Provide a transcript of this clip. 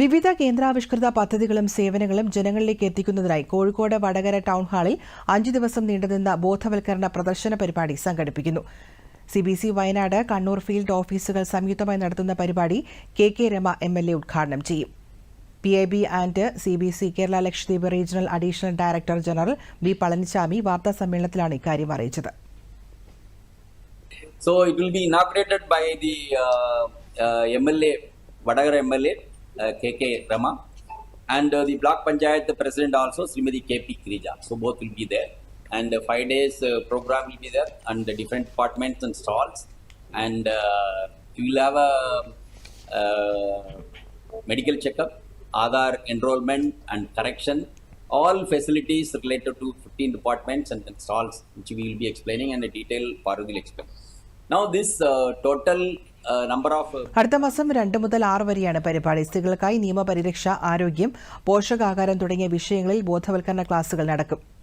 വിവിധ കേന്ദ്രാവിഷ്കൃത പദ്ധതികളും സേവനങ്ങളും ജനങ്ങളിലേക്ക് എത്തിക്കുന്നതിനായി കോഴിക്കോട് വടകര ടൗൺ ഹാളിൽ അഞ്ചു ദിവസം നീണ്ടുനിന്ന ബോധവൽക്കരണ പ്രദർശന പരിപാടി സംഘടിപ്പിക്കുന്നു. സിബിസി വയനാട് കണ്ണൂർ ഫീൽഡ് ഓഫീസുകൾ സംയുക്തമായി നടത്തുന്ന പരിപാടി K K Rama M L A ഉദ്ഘാടനം ചെയ്യും. P I B and C B C Kerala Lakshadweep regional additional director general V Palaniswami വാർത്താ സമ്മേളനത്തിലാണ് ഇക്കാര്യം അറിയിച്ചത്. So it will be inaugurated by the uh, uh, MLA, Vadagara MLA, KK Rama, and uh, the block panchayat the president also, Srimati KP Krija. So both will be there. And uh, five days uh, program will be there and the different departments and stalls. And uh, you will have a uh, medical checkup, Aadhaar enrollment and correction, all facilities related to 15 departments and, stalls, which we will be explaining and the detail Parul will explain. Now this uh, total uh, of അടുത്ത മാസം രണ്ട് മുതൽ ആറ് വരെയാണ് പരിപാടി. സ്ത്രീകൾക്കായി നിയമപരിരക്ഷ ആരോഗ്യം പോഷകാഹാരം തുടങ്ങിയ വിഷയങ്ങളിൽ ബോധവൽക്കരണ ക്ലാസുകൾ നടക്കും.